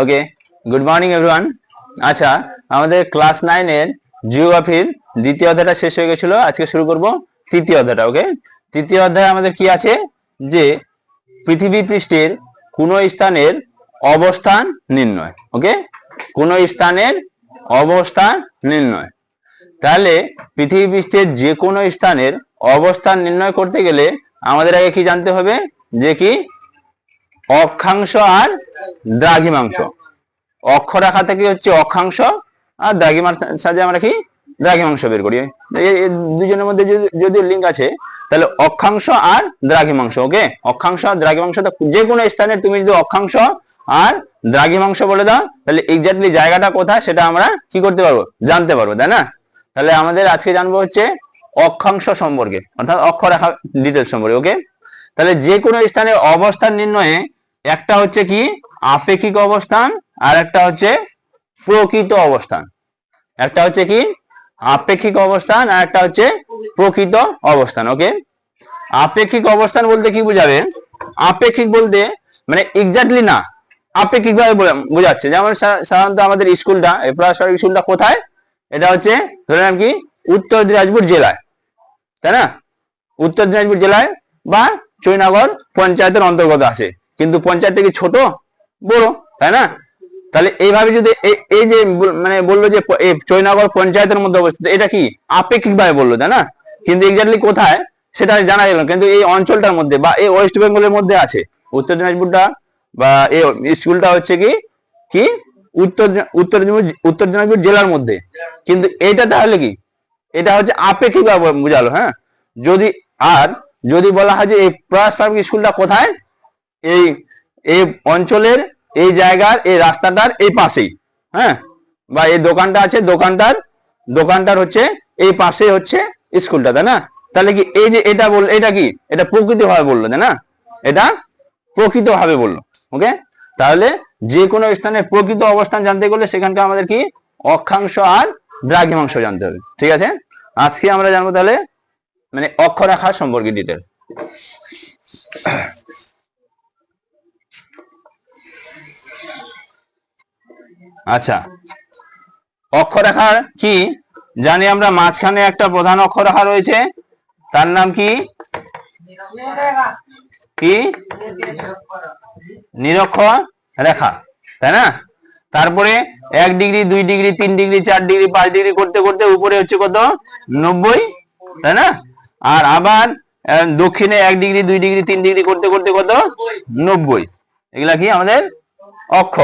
Okay good morning everyone আচ্ছা আমাদের class নাইনের জিওগ্রাফির দ্বিতীয় অধ্যায়টা শেষ হয়ে গেছিল। আজকে শুরু করব তৃতীয় অধ্যায়টা ওকে তৃতীয় অধ্যায়ে আমাদের কি আছে? যে পৃথিবী পৃষ্ঠের কোন স্থানের অবস্থান নির্ণয় ওকে কোন স্থানের অবস্থান নির্ণয়। তাহলে পৃথিবী পৃষ্ঠের যে কোনো স্থানের অবস্থান নির্ণয় করতে গেলে আমাদের আগে কি জানতে হবে? যে কি? অক্ষাংশ আর দ্রাঘিমাংশ। অক্ষরেখা থেকে হচ্ছে? অক্ষাংশ আর দ্রাঘিমার সাহায্যে আমরা কি? দ্রাঘিমাংশ বের করি। দুজনের মধ্যে যদি লিঙ্ক আছে, তাহলে অক্ষাংশ আর দ্রাঘিমাংশ ওকে অক্ষাংশ আর দ্রাঘিমাংশ যে কোনো স্থানে তুমি যদি অক্ষাংশ আর দ্রাঘিমাংশ বলে দাও, তাহলে এক্স্যাক্টলি জায়গাটা কোথায় সেটা আমরা কি করতে পারব? জানতে পারব, তাই না? তাহলে আমাদের আজকে জানব হচ্ছে অক্ষাংশ সম্পর্কে, অর্থাৎ অক্ষরেখা ডিটেলস সম্পর্কে ওকে তাহলে যে কোনো স্থানের অবস্থান নির্ণয়ে একটা হচ্ছে কি? আপেক্ষিক অবস্থান আর একটা হচ্ছে প্রকৃত অবস্থান। একটা হচ্ছে কি? আপেক্ষিক অবস্থান আর একটা হচ্ছে প্রকৃত অবস্থান ওকে আপেক্ষিক অবস্থান বলতে কি বোঝাবে? আপেক্ষিক বলতে মানে এক্স্যাক্টলি না আপেক্ষিক ভাবে বোঝাচ্ছে। যেমন সাধারণত আমাদের স্কুলটা প্রাসরিক স্কুলটা কোথায়? এটা হচ্ছে ধরে নাম কি? উত্তর দিনাজপুর জেলায়, তাই না? উত্তর দিনাজপুর জেলায় বা চৈনাগড় পঞ্চায়েতের অন্তর্গত আছে। কিন্তু পঞ্চায়েতটা কি ছোট? বড়, তাই না? তাহলে এইভাবে যদি এই- যে মানে বলল যে চৈনাগড় পঞ্চায়েতের মধ্যে অবস্থিত, এটা কি আপেক্ষিক ভাবে বলল, তাই না? কিন্তু এক্স্যাক্টলি কোথায় সেটা জানা গেল কিন্তু এই অঞ্চলটার মধ্যে বা এই ওয়েস্ট বেঙ্গলের মধ্যে আছে। উত্তর দিনাজপুরটা বা এই স্কুলটা হচ্ছে কি? কি? উত্তর উত্তর উত্তর দিনাজপুর জেলার মধ্যে। কিন্তু এটা তাহলে কি? এটা হচ্ছে আপেক্ষিক বোঝালো হ্যাঁ? যদি, আর যদি বলা হয় যে এই প্রয়াস পাবলিক স্কুলটা কোথায়? এই এই অঞ্চলের, এই জায়গার, এই রাস্তাটার এই পাশেই হ্যাঁ? বা এই দোকানটা আছে, দোকানটার দোকানটার হচ্ছে, এই পাশে হচ্ছে স্কুলটা, তাই না? তাহলে কি এই যে এটা বল, এটা কি? এটা প্রকৃত ভাবে বলল, তাই না? এটা প্রকৃত ভাবে বলল ওকে তাহলে যে কোনো স্থানের প্রকৃত অবস্থান জানতে গেলে সেখানকার আমাদের কি? অক্ষাংশ আর দ্রাঘিমাংশ জানতে হবে, ঠিক আছে? আজকে আমরা জানব তাহলে মানে অক্ষরেখা সম্পর্কে ডিটেল আচ্ছা। অক্ষরেখার কি? জানি আমরা মাঝখানে একটা প্রধান অক্ষরেখা রয়েছে। তার নাম কি? কি? নিরক্ষর রেখা, তাই না? তারপরে এক ডিগ্রি, দুই ডিগ্রি, তিন ডিগ্রি, চার ডিগ্রি, পাঁচ ডিগ্রি করতে করতে উপরে হচ্ছে কত? নব্বই, তাই না? আর আবার দক্ষিণে এক ডিগ্রি, দুই ডিগ্রি, তিন ডিগ্রি করতে করতে কত? নব্বই। এগুলা কি আমাদের অক্ষ,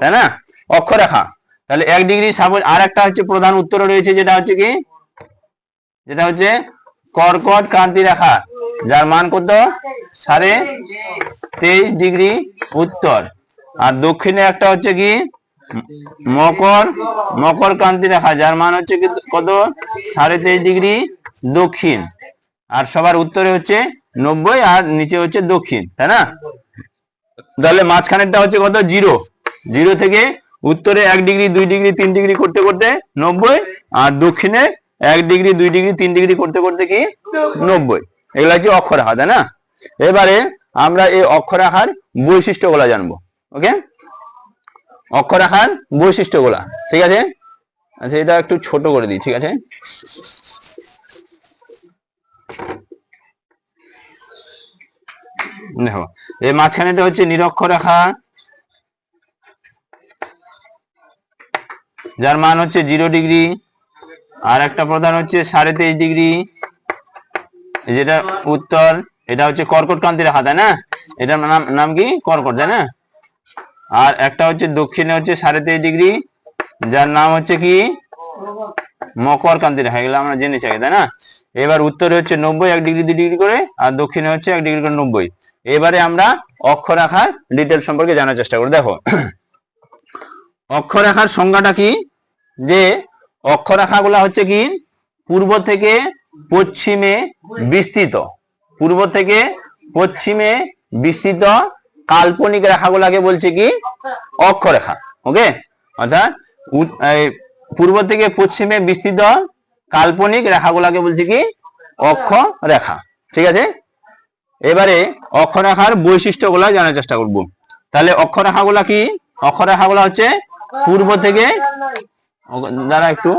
তাই না? অক্ষরেখা। তাহলে এক ডিগ্রি সাপোজ আর একটা হচ্ছে প্রধান উত্তরে রয়েছে, যেটা হচ্ছে কি? যেটা হচ্ছে কর্কট ক্রান্তি রেখা। যার মান কত? সাড়ে তেইশ ডিগ্রি উত্তর। আর দক্ষিণে একটা হচ্ছে কি? মকর মকর ক্রান্তি রেখা। যার মান হচ্ছে কি কত? সাড়ে তেইশ ডিগ্রি দক্ষিণ। আর সবার উত্তরে হচ্ছে নব্বই আর নিচে হচ্ছে দক্ষিণ, তাই না? তাহলে মাঝখানেরটা হচ্ছে কত? জিরো। জিরো থেকে উত্তরে এক ডিগ্রি, দুই ডিগ্রি, তিন ডিগ্রি করতে করতে নব্বই, আর দক্ষিণে এক ডিগ্রি, দুই ডিগ্রি, তিন ডিগ্রি করতে করতে কি? নব্বই। এগুলো হচ্ছে অক্ষরেখা তাই না? এবারে আমরা এই অক্ষরেখার বৈশিষ্ট্যগুলা জানব, ওকে? অক্ষরেখার বৈশিষ্ট্যগুলা, ঠিক আছে? আচ্ছা এটা একটু ছোট করে দিই, ঠিক আছে? দেখো এই মাঝখানেটা হচ্ছে নিরক্ষরেখা যার মান হচ্ছে জিরো ডিগ্রি আর একটা প্রধান হচ্ছে সাড়ে তেইশ ডিগ্রি যেটা উত্তর, এটা হচ্ছে কর্কট রেখা না? এটার নাম নাম কি? কর্কট, তাই না? আর একটা হচ্ছে দক্ষিণে হচ্ছে সাড়ে তেইশ ডিগ্রি যার নাম হচ্ছে কি? মকর ক্রান্তি রেখা, এগুলো আমরা জেনে চাই তাই না? এবার উত্তরে হচ্ছে নব্বই, এক ডিগ্রি দুই ডিগ্রি করে, আর দক্ষিণে হচ্ছে এক ডিগ্রি করে নব্বই। এবারে আমরা অক্ষরেখার ডিটেল সম্পর্কে জানার চেষ্টা করি, দেখো। অক্ষরেখার সংজ্ঞাটা কি? যে অক্ষরেখাগুলা হচ্ছে কি? পূর্ব থেকে পশ্চিমে বিস্তৃত। পূর্ব থেকে পশ্চিমে বিস্তৃত কাল্পনিক রেখাগুলাকে বলছে কি? অক্ষরেখা। ওকে? অর্থাৎ পূর্ব থেকে পশ্চিমে বিস্তৃত কাল্পনিক রেখাগুলাকে বলছে কি? অক্ষ রেখা ঠিক আছে? এবারে অক্ষরেখার বৈশিষ্ট্যগুলা জানার চেষ্টা করব। তাহলে অক্ষরেখাগুলা কি? অক্ষরেখাগুলো হচ্ছে পূর্ব থেকে, দাঁড়া একটু,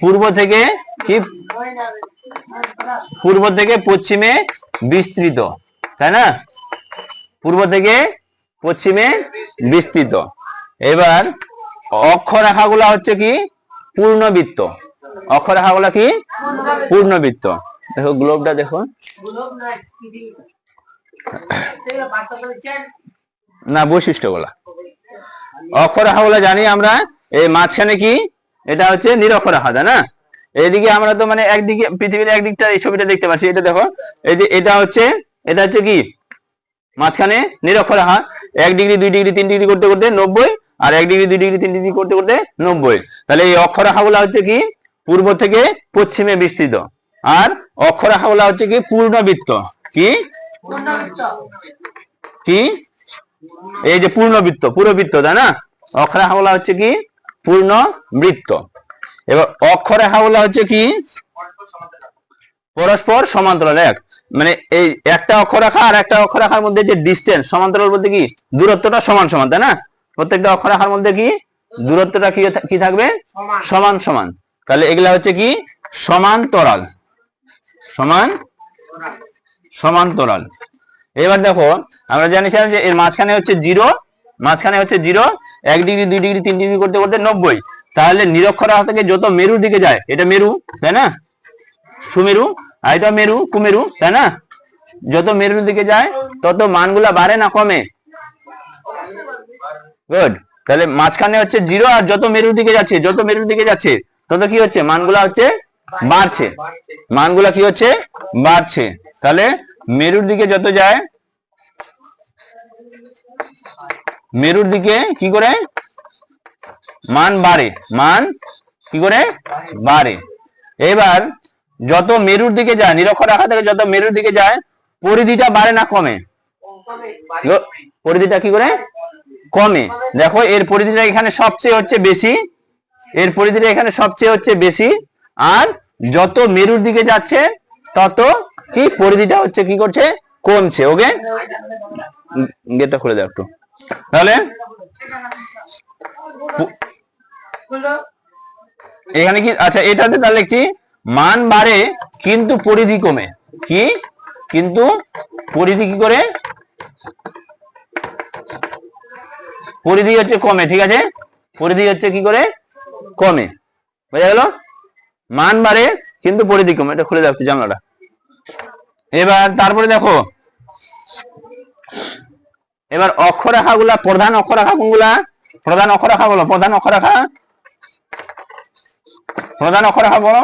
পূর্ব থেকে কি? পূর্ব থেকে পশ্চিমে বিস্তৃত, তাই না? পূর্ব থেকে পশ্চিমে বিস্তৃত। এবার অক্ষরেখাগুলো হচ্ছে কি? পূর্ণবৃত্ত। অক্ষরেখাগুলো কি? পূর্ণবৃত্ত। দেখো গ্লোবটা দেখো। না, বৈশিষ্ট্যগুলা। অক্ষরেখাগুলো জানি আমরা এই মাঝখানে কি? এটা হচ্ছে নিরক্ষরেখা তাই না? এইদিকে আমরা তো মানে একদিকে পৃথিবীর একদিকটা এই ছবিটা দেখতে পাচ্ছি এটা দেখো। এই যে এটা হচ্ছে এটা হচ্ছে কি? মাঝখানে নিরক্ষরেখা এক ডিগ্রি দুই ডিগ্রি তিন ডিগ্রি করতে করতে নব্বই আর এক ডিগ্রি দুই ডিগ্রি তিন ডিগ্রি করতে করতে নব্বই। তাহলে এই অক্ষরেখাগুলো হচ্ছে কি? পূর্ব থেকে পশ্চিমে বিস্তৃত। আর অক্ষরেখাগুলো হচ্ছে কি? পূর্ণবৃত্ত। কি? কি? এই যে পূর্ণবৃত্ত পুরবৃত্ত তাই না? অক্ষরেখাগুলো হচ্ছে কি? পূর্ণ বৃত্ত। এবার অক্ষরেখাগুলো হচ্ছে কি? পরস্পর সমান্তরাল, এক। মানে এই একটা অক্ষরেখা আর একটা অক্ষরেখার মধ্যে যে ডিস্টেন্স সমান্তরাল বলতে কি? দূরত্বটা সমান সমান, তাই না? প্রত্যেকটা অক্ষরেখার মধ্যে কি? দূরত্বটা কি থাকবে? সমান সমান। তাহলে এগুলা হচ্ছে কি? সমান্তরাল। সমান? সমান্তরাল। এবার দেখো, আমরা জানিছিলাম যে এর মাঝখানে হচ্ছে জিরো, মাঝখানে হচ্ছে জিরো, এক ডিগ্রি, দুই ডিগ্রি, তিন ডিগ্রি করতে করতে নব্বই। তাহলে নিরক্ষরেখা থেকে যত মেরুর দিকে যায়, এটা মেরু, তাই না? সুমেরু আর এটা মেরু, কুমেরু, তাই না? যত মেরুর দিকে যায়, তত মানগুলা বাড়ে না কমে? গুড তাহলে মাঝখানে হচ্ছে জিরো আর যত মেরুর দিকে যাচ্ছে, যত মেরুর দিকে যাচ্ছে, তত কি হচ্ছে? মানগুলা হচ্ছে বাড়ছে। মানগুলা কি হচ্ছে? বাড়ছে। তাহলে মেরুর দিকে যত যায়, মেরুর দিকে কি করে? মান বাড়ে, মান কি করে? বাড়ে। এবার যত মেরুর দিকে যায় নিরক্ষরেখা থেকে যত মেরুর দিকে যায়, পরিধিটা বাড়ে না কমে? পরিধিটা কি করে? কমে। দেখো, এর পরিধিটা এখানে সবচেয়ে হচ্ছে বেশি। এর পরিধিটা এখানে সবচেয়ে হচ্ছে বেশি। আর যত মেরুর দিকে যাচ্ছে, তত কি পরিধিটা হচ্ছে কি করছে? কমছে ওকে গেটটা খুলে দাও একটু। তাহলে? এখানে কি আচ্ছা এটাতে তাহলে লিখছি, মান বাড়ে কিন্তু পরিধি কমে। কি? কিন্তু পরিধি কি করে? পরিধি হচ্ছে কমে, ঠিক আছে? পরিধি হচ্ছে কি করে? কমে। বোঝা গেল? মান বাড়ে কিন্তু পরিধি কমে। এটা খুলে দাও জানলাটা। এবার তারপরে দেখো। এবার অক্ষরেখা গুলা প্রধান অক্ষরেখা কোনগুলা? প্রধান অক্ষরেখা বলো, প্রধান অক্ষরেখা। প্রধান অক্ষরেখা বলো।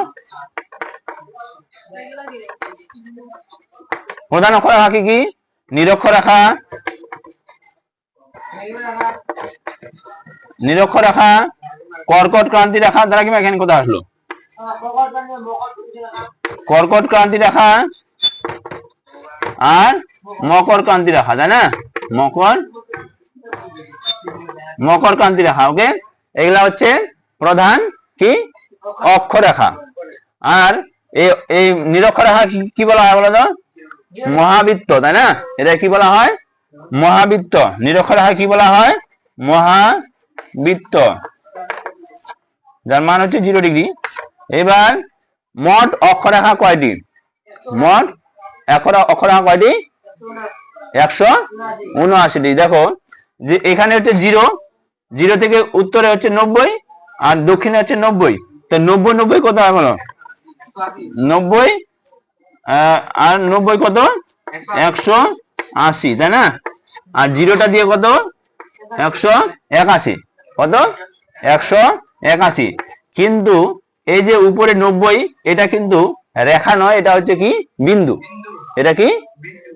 প্রধান অক্ষরেখা কি কি? নিরক্ষরেখা। নিরক্ষরেখা, কর্কট ক্রান্তি রেখা, দ্বারা কি এখানে কোথায় আসলো? কর্কট ক্রান্তি রেখা আর মকর ক্রান্তি রেখা, তাই না? মকর মকর ক্রান্তি রেখা ওকে এগুলা হচ্ছে প্রধান কি? অক্ষরেখা আর এই নিরক্ষরেখা কি কি বলা হয় বলো তো মহাবৃত্ত, তাই না? এটা কি বলা হয়? মহাবৃত্ত। নিরক্ষরেখা কি বলা হয়? মহাবৃত্ত। যার মান হচ্ছে জিরো ডিগ্রি এবার মোট অক্ষরেখা কয়টি? মোট অক্ষর- কয়টি একশো উনআশিটি। দেখো, যে এখানে হচ্ছে জিরো জিরো থেকে উত্তরে হচ্ছে নব্বই আর দক্ষিণে হচ্ছে নব্বই। তো নব্বই নব্বই কত হয় বলো? নব্বই আর নব্বই কত? একশো আশি, তাই না? আর জিরোটা দিয়ে কত? একশো একাশি। কত? একশো একাশি। কিন্তু এই যে উপরে নব্বই, এটা কিন্তু রেখা নয়, এটা হচ্ছে কি? বিন্দু। এটা কি?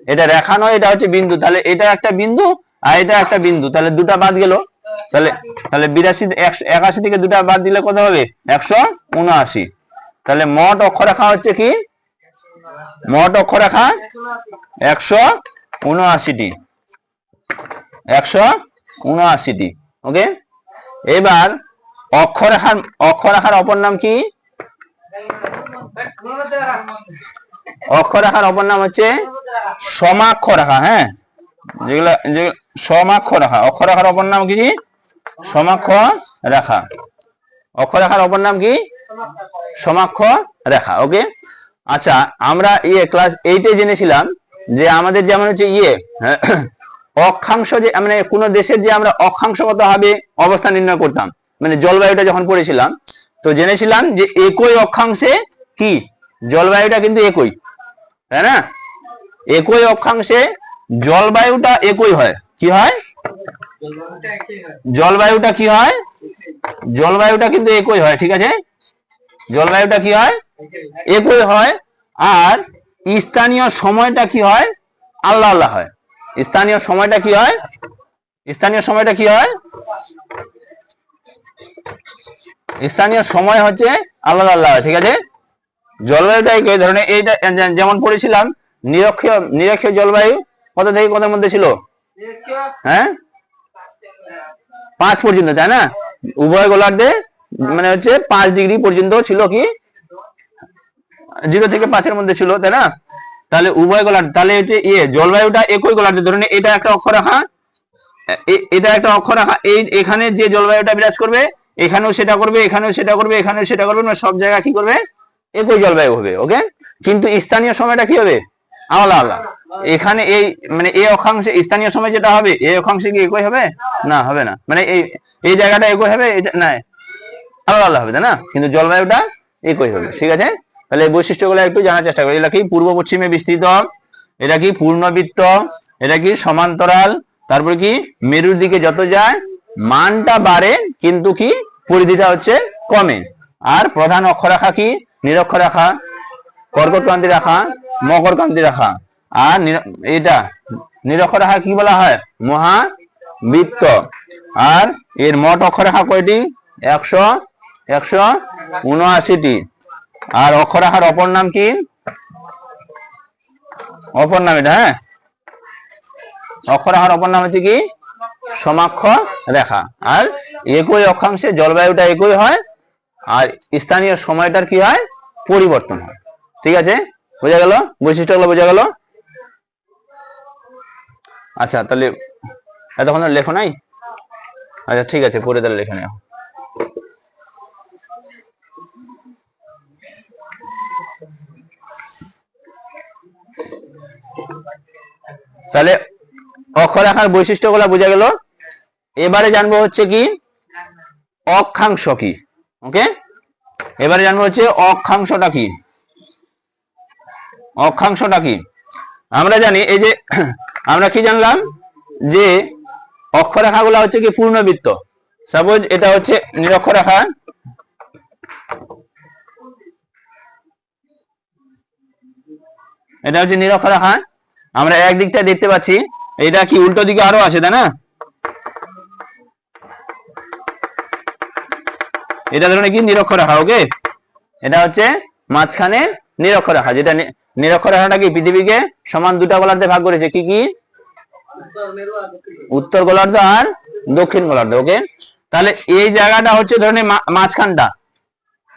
এটা রেখা নয়, এটা হচ্ছে বিন্দু। তাহলে এটা একটা বিন্দু আর এটা একটা বিন্দু। তাহলে দুটা বাদ গেল। তাহলে তাহলে বিরাশি, একশো- থেকে দুটা বাদ দিলে কত হবে? একশো উনআশি। তাহলে মোট অক্ষরেখা হচ্ছে কি? মোট অক্ষরেখা একশো উনআশিটি। একশো উনআশিটি। ওকে? এবার অক্ষরেখার অক্ষরেখার অপর নাম কি? অক্ষরেখার অপর নাম হচ্ছে সমাক্ষরেখা হ্যাঁ? যেগুলা, যে সমাক্ষ রেখা অক্ষর রেখার অপর নাম কি? সমাক্ষ রেখা অক্ষর রেখার অপর নাম কি? সমাক্ষ রেখা ওকে? আচ্ছা আমরা ইয়ে ক্লাস এইটে জেনেছিলাম যে আমাদের যেমন হচ্ছে ইয়ে অক্ষাংশ যে মানে কোন দেশের যে আমরা অক্ষাংশগত ভাবে অবস্থান নির্ণয় করতাম মানে জলবায়ুটা যখন পড়েছিলাম, তো জেনেছিলাম যে একই অক্ষাংশে কি? জলবায়ুটা কিন্তু একই, তাই না? একই অক্ষাংশে জলবায়ুটা একই হয়। কি হয়? জলবায়ুটা কি হয়? জলবায়ুটা কিন্তু একই হয়, ঠিক আছে? জলবায়ুটা কি হয়? একই হয়। আর স্থানীয় সময়টা কি হয়? আল্লাহ আল্লাহ হয়। স্থানীয় সময়টা কি হয়? স্থানীয় সময়টা কি হয়? স্থানীয় সময় হচ্ছে আলাদা আল্লাহ হয়, ঠিক আছে? জলবায়ুটা একই ধরনের এইটা যেমন পড়েছিলাম, নিরক্ষীয় নিরক্ষীয় জলবায়ু কত থেকে কতর মধ্যে ছিল? হ্যাঁ? পাঁচ পর্যন্ত, তাই না? উভয় গোলার্ধে মানে হচ্ছে পাঁচ ডিগ্রি পর্যন্ত ছিল কি? জিরো থেকে পাঁচের মধ্যে ছিল, তাই না? তাহলে উভয় গোলার্ধ, তাহলে হচ্ছে ইয়ে জলবায়ুটা একই গোলার্ধে। ধরুন, এটা একটা অক্ষরেখা এ- এটা একটা অক্ষরেখা এই, এখানে যে জলবায়ুটা বিরাজ করবে, এখানেও সেটা করবে, এখানেও সেটা করবে, এখানেও সেটা করবে মানে সব জায়গা কি করবে? একই জলবায়ু হবে ওকে কিন্তু স্থানীয় সময়টা কি হবে? আলাদা আলাদা। এখানে এই মানে এই অক্ষাংশে, স্থানীয় সময় যেটা হবে, এই অক্ষাংশে কি একই হবে? না হবে না। মানে এই এই জায়গাটা একই হবে না, আলাদা আলাদা হবে না? কিন্তু জলবায়ুটা একই হবে, ঠিক আছে? তাহলে এই বৈশিষ্ট্যগুলো একটু জানার চেষ্টা করি। এটা কি পূর্ব পশ্চিমে বিস্তৃত? এটা কি পূর্ণবৃত্ত? এটা কি সমান্তরাল? তারপরে কি মেরুর দিকে যত যায়, মানটা বাড়ে, কিন্তু কি পরিধিটা হচ্ছে কমে। আর প্রধান অক্ষরেখা কি? নিরক্ষরেখা কর্কটক্রান্তি রেখা, মকরক্রান্তি রেখা। আর এটা নিরক্ষরেখা কি বলা হয়? মহাবৃত্ত। আর এর মোট অক্ষরেখা কয়টি? একশো একশো উনআশিটি। আর অক্ষরেখার অপর নাম কি? অপর নাম এটা হ্যাঁ? অক্ষরেখার অপর নাম হচ্ছে কি? সমাক্ষ রেখা। আর একই অক্ষাংশে জলবায়ুটা একই হয়। আর স্থানীয় সময়টার কি হয়? পরিবর্তন হয়। ঠিক আছে? বোঝা গেল? বৈশিষ্ট্যগুলো বোঝা গেল? আচ্ছা তাহলে এতক্ষণ লেখো নাই? আচ্ছা ঠিক আছে পরে তাহলে লেখে নেও। তাহলে অক্ষরেখার বৈশিষ্ট্যগুলো বোঝা গেল। এবারে জানব হচ্ছে কি? অক্ষাংশ কি? ওকে? এবারে জানব হচ্ছে অক্ষাংশটা কি? অক্ষাংশটা কি? আমরা জানি এই যে, আমরা কি জানলাম? যে অক্ষরেখাগুলো হচ্ছে কি পূর্ণবৃত্ত। সাপোজ এটা হচ্ছে নিরক্ষরেখা। এটা হচ্ছে নিরক্ষরেখা। আমরা একদিকটা দেখতে পাচ্ছি। এটা কি উল্টো দিকে আরও আছে, তাই না? এটা ধরুন কি নিরক্ষরেখা ওকে? এটা হচ্ছে মাঝখানে নিরক্ষরেখা যেটা নি- নিরক্ষরেখাটা কি? পৃথিবীকে সমান দুটা গোলার্ধে ভাগ করেছে, কি কি? উত্তর গোলার্ধ আর দক্ষিণ গোলার্ধ, ওকে? তাহলে এই জায়গাটা হচ্ছে ধরুন এই মা- মাঝখানটা,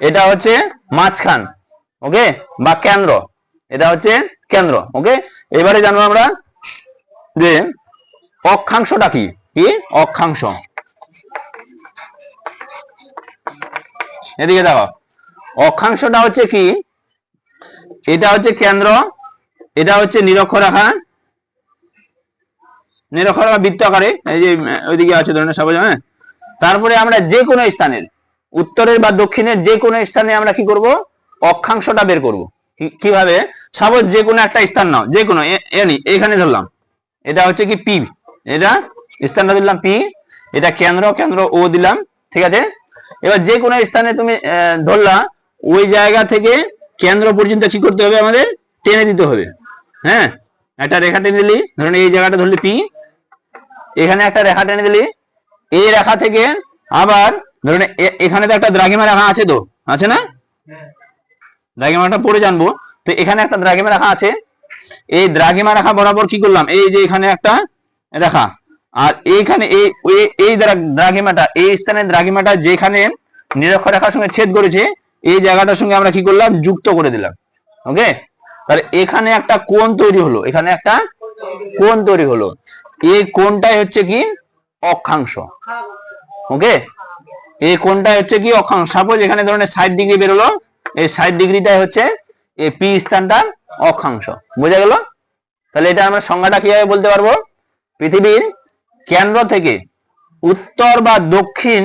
এটা হচ্ছে মাঝখান, ওকে? বা কেন্দ্র, এটা হচ্ছে কেন্দ্র, ওকে? এবারে জানব আমরা যে অক্ষাংশটা কি? কি? অক্ষাংশ। এদিকে দেখো। অক্ষাংশটা হচ্ছে কি? এটা হচ্ছে কেন্দ্র, এটা হচ্ছে নিরক্ষরেখা। নিরক্ষরেখা বৃত্ত আকারে, এই যে, ওইদিকে আছে ধরনের সবাই হ্যাঁ? তারপরে আমরা যে কোনো স্থানের, উত্তরের বা দক্ষিণের যে কোনো স্থানে আমরা কি করব? অক্ষাংশটা বের করব। কীভাবে? সাপোজ যে কোনো একটা স্থান নাও, যে কোনো এনি এখানে ধরলাম। এটা হচ্ছে কি পি, এটা স্থানটা দিলাম পি, এটা কেন্দ্র কেন্দ্র ও দিলাম, ঠিক আছে? এবার যে কোনো স্থানে তুমি ধরলা, ওই জায়গা থেকে কেন্দ্র পর্যন্ত কি করতে হবে আমাদের? টেনে দিতে হবে। হ্যাঁ? একটা রেখা টেনে দিলি, ধরুন এই জায়গাটা ধরলি পি এখানে একটা রেখা টেনে দিলি, এই রেখা থেকে আবার ধরুন এখানে তো একটা দ্রাঘিমা রেখা আছে তো, আছে না? দ্রাঘিমাটা পরে জানব। তো এখানে একটা দ্রাঘিমা রেখা আছে, এই দ্রাঘিমা রেখা বরাবর কি করলাম? এই যে এখানে একটা রেখা আর এইখানে এই এই দ্রা- দ্রাঘিমাটা, এই স্থানে দ্রাঘিমাটা যেখানে নিরক্ষর রেখার সঙ্গে ছেদ করেছে, এই জায়গাটার সঙ্গে আমরা কি করলাম? যুক্ত করে দিলাম। ওকে? তাহলে এখানে একটা কোণ তৈরি হলো। এখানে একটা কোণ তৈরি হলো। এই কোণটাই হচ্ছে কি? অক্ষাংশ। ওকে? এই কোণটা হচ্ছে কি? অক্ষাংশ। সাপোজ এখানে ধরনের ষাট ডিগ্রি বেরোলো। এই ষাট ডিগ্রিটাই হচ্ছে এই পি স্থানটার অক্ষাংশ। বোঝা গেল? তাহলে এটা আমরা সংজ্ঞাটা কীভাবে বলতে পারব? পৃথিবীর কেন্দ্র থেকে উত্তর বা দক্ষিণ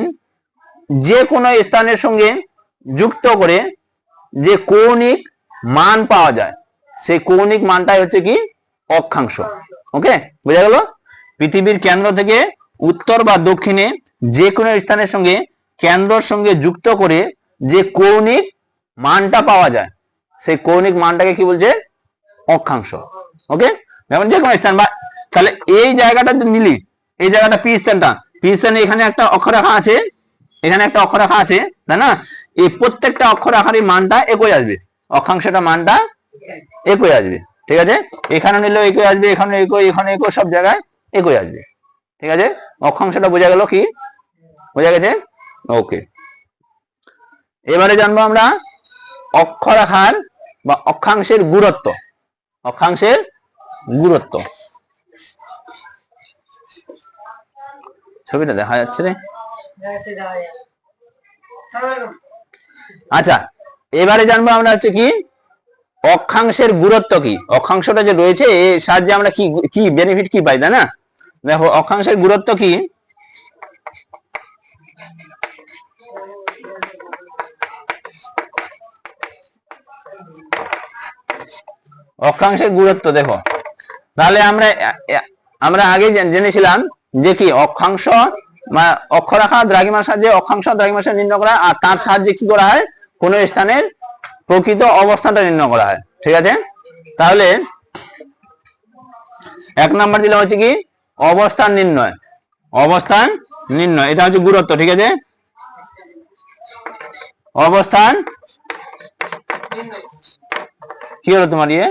যে কোনো স্থানের সঙ্গে যুক্ত করে যে কৌণিক মান পাওয়া যায়, সেই কৌণিক মানটাই হচ্ছে কি? অক্ষাংশ। ওকে? বোঝা গেল? পৃথিবীর কেন্দ্র থেকে উত্তর বা দক্ষিণে যে কোনো স্থানের সঙ্গে কেন্দ্রর সঙ্গে যুক্ত করে যে কৌণিক মানটা পাওয়া যায়, সেই কৌণিক মানটাকে কি বলছে? অক্ষাংশ। ওকে? যেমন যে কোনো স্থান বা তাহলে এই জায়গাটা নিলি এই জায়গাটা পি স্থানটা পি স্থানে এখানে একটা অক্ষরেখা আছে। এখানে একটা অক্ষরেখা আছে, তাই না? এই প্রত্যেকটা অক্ষরেখারই মানটা একই আসবে। অক্ষাংশটা মানটা একই আসবে, ঠিক আছে? এখানে নিলেও একই আসবে, এখানে একই এখানে একই, সব জায়গায় একই আসবে, ঠিক আছে? অক্ষাংশটা বোঝা গেল কি? বোঝা গেছে? ওকে এবারে জানব আমরা অক্ষর অক্ষরেখার বা অক্ষাংশের গুরুত্ব। অক্ষাংশের গুরুত্ব। ছবিটা দেখা যাচ্ছে রে। আচ্ছা এবারে জানব আমরা হচ্ছে কি, অক্ষাংশের গুরুত্ব কি? অক্ষাংশটা যে রয়েছে এর সাহায্যে আমরা কি কি বেনিফিট কি পাই না? দেখো, অক্ষাংশের গুরুত্ব কি? অক্ষাংশের গুরুত্ব, দেখো। তাহলে আমরা আমরা আগে জেনেছিলাম যে কি অক্ষাংশ বা অক্ষরেখা দ্রাঘিমার সাহায্যে অক্ষাংশ দ্রাঘিমার সাহায্যে নির্ণয় করা আর তার সাহায্যে কি করা হয়? কোনো স্থানের প্রকৃত অবস্থানটা নির্ণয় করা হয়। ঠিক আছে? তাহলে এক নাম্বার দিলাম হচ্ছে কি? অবস্থান নির্ণয়। অবস্থান নির্ণয়। এটা হচ্ছে গুরুত্ব, ঠিক আছে? অবস্থান কি হলো তোমার ইয়ে?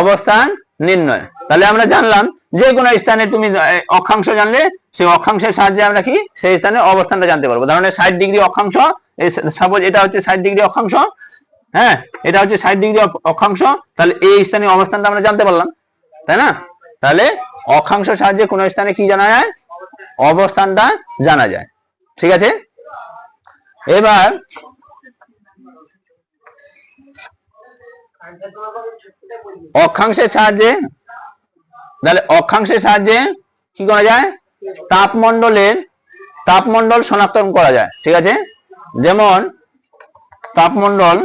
অবস্থান নির্ণয়। তাহলে আমরা জানলাম যে কোনো স্থানে তুমি অক্ষাংশ জানলে সেই অক্ষাংশের সাহায্যে আমরা কি? সেই স্থানে অবস্থানটা জানতে পারব। ধরনের ষাট ডিগ্রি অক্ষাংশ সাপোজ এটা হচ্ছে ষাট ডিগ্রি অক্ষাংশ হ্যাঁ? এটা হচ্ছে ষাট ডিগ্রি অক্ষাংশ, তাহলে এই স্থানে অবস্থানটা আমরা জানতে পারলাম, তাই না? তাহলে অক্ষাংশ সাহায্যে কোনো স্থানে কি জানা যায়? অবস্থানটা জানা যায়। ঠিক আছে? এবার অক্ষাংশের সাহায্যে? তাহলে অক্ষাংশের সাহায্যে কি করা যায়? তাপমণ্ডলের তাপমণ্ডল শনাক্তকরণ করা যায়, ঠিক আছে? যেমন তাপমণ্ডল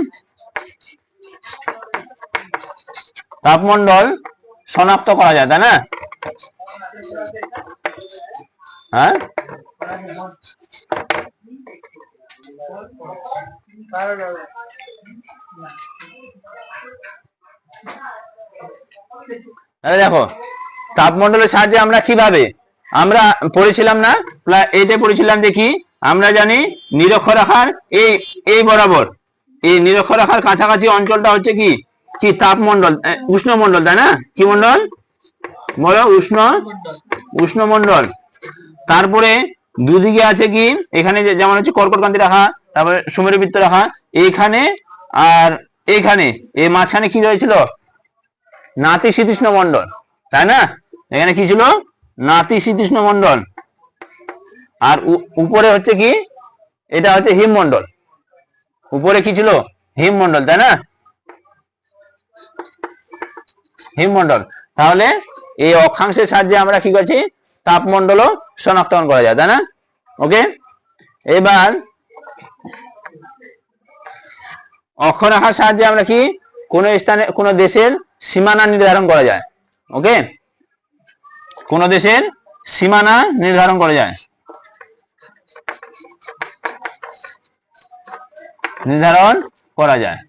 তাপমণ্ডল শনাক্ত করা যায়, তাই না? হ্যাঁ? দেখো তাপমন্ডলের সাহায্যে আমরা কীভাবে? আমরা পড়েছিলাম না এটা পড়েছিলাম দেখি আমরা জানি নিরক্ষরেখার এই এই বরাবর। এই নিরক্ষরেখার কাছাকাছি অঞ্চলটা হচ্ছে কি? কি তাপমণ্ডল? এ, উষ্ণমণ্ডল তাই না? কি মন্ডল বলো উষ্ণ উষ্ণমণ্ডল। তারপরে দুদিকে আছে কি? এখানে যেমন হচ্ছে কর্কটকান্তি রাখা, তারপরে সুমেরুবৃত্ত রাখা এখানে আর এইখানে এই মাঝখানে কি রয়েছিল? নাতিশীতোষ্ণ মন্ডল তাই না? এখানে কি ছিল? নাতিশীতোষ্ণ মন্ডল আর উপরে হচ্ছে কি? এটা হচ্ছে হিমমণ্ডল উপরে কি ছিল? হিমমণ্ডল তাই না? হিমমণ্ডল তাহলে এই অক্ষাংশের সাহায্যে আমরা কি করছি? তাপমণ্ডলও শনাক্তকরণ করা যায়, তাই না? ওকে এবার অক্ষরেখার সাহায্যে আমরা কি? কোন স্থানে, কোন দেশের সীমানা নির্ধারণ করা যায় ওকে কোন দেশের সীমানা নির্ধারণ করা যায়। নির্ধারণ করা যায়।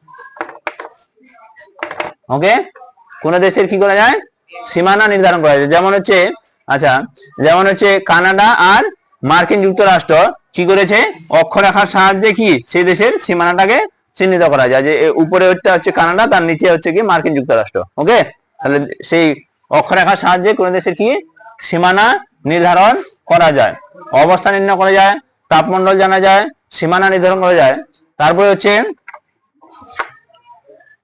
ওকে কোন দেশের কি করা যায়? সীমানা নির্ধারণ করা যায়। যেমন হচ্ছে আচ্ছা যেমন হচ্ছে কানাডা আর মার্কিন যুক্তরাষ্ট্র কি করেছে? অক্ষরেখার সাহায্যে কি সেই দেশের সীমানাটাকে চিহ্নিত করা যায়? যে উপরে হচ্ছে কানাডা, তার নিচে হচ্ছে কি মার্কিন যুক্তরাষ্ট্র ওকে তাহলে সেই অক্ষরেখার সাহায্যে কোন দেশের কি সীমানা নির্ধারণ করা যায়? অবস্থান নির্ণয় করা যায়, তাপমণ্ডল জানা যায়, সীমানা নির্ধারণ করা যায়। তারপরে হচ্ছে,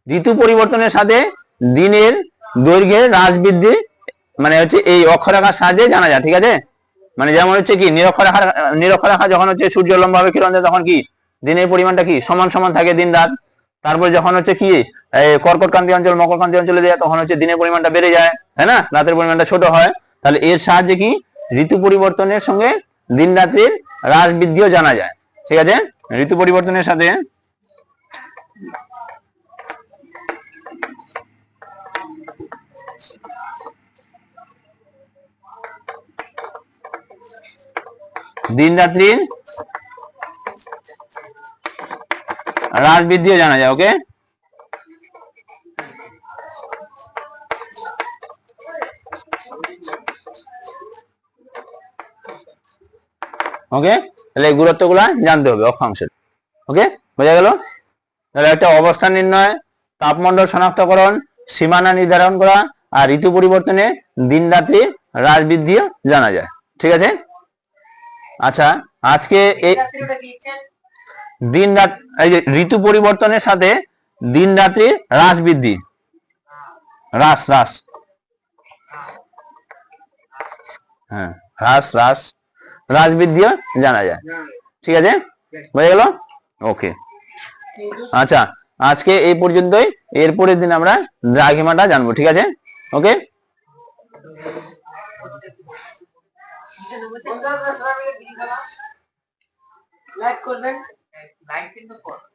ঋতু পরিবর্তনের সাথে দিনের দৈর্ঘ্যের হ্রাস বৃদ্ধি মানে হচ্ছে এই অক্ষরেখার সাহায্যে জানা যায়, ঠিক আছে? মানে যেমন হচ্ছে কি নিরক্ষরেখা নিরক্ষরেখা যখন হচ্ছে সূর্য লম্বাভাবে কিরণ দেয়, তখন কি? দিনের পরিমাণটা কি? সমান সমান থাকে দিন রাত। তারপর যখন হচ্ছে কি কর্কটকান্তি অঞ্চল মকরকান্তি অঞ্চলে দেয়, তখন হচ্ছে দিনের পরিমাণটা বেড়ে যায়, তাই না? রাতের পরিমাণটা ছোট হয়। তাহলে এর সাহায্যে কি? ঋতু পরিবর্তনের সঙ্গে দিন রাত্রির হ্রাস বৃদ্ধিও জানা যায়, ঠিক আছে? ঋতু পরিবর্তনের সাথে দিন রাত্রির হ্রাস বৃদ্ধিও জানা যায় ওকে ওকে তাহলে এই গুরুত্বগুলা জানতে হবে অক্ষাংশের ওকে বোঝা গেল? তাহলে একটা অবস্থান নির্ণয়, তাপমণ্ডল শনাক্তকরণ, সীমানা নির্ধারণ করা, আর ঋতু পরিবর্তনে দিন রাত্রি হ্রাস বৃদ্ধিও জানা যায়, ঠিক আছে? আচ্ছা আজকে এই দিন রাত এই যে ঋতু পরিবর্তনের সাথে দিন রাত্রি হ্রাস বৃদ্ধি। হ্রাস হ্রাস। হ্যাঁ হ্রাস হ্রাস। হ্রাস বৃদ্ধিও জানা যায়। ঠিক আছে? বোঝা গেল? ওকে। আচ্ছা আজকে এই পর্যন্তই। এরপরের দিন আমরা দ্রাঘিমাটা জানব ঠিক আছে? ওকে? লাইক করবেন। লাইক কিন্তু করবেন।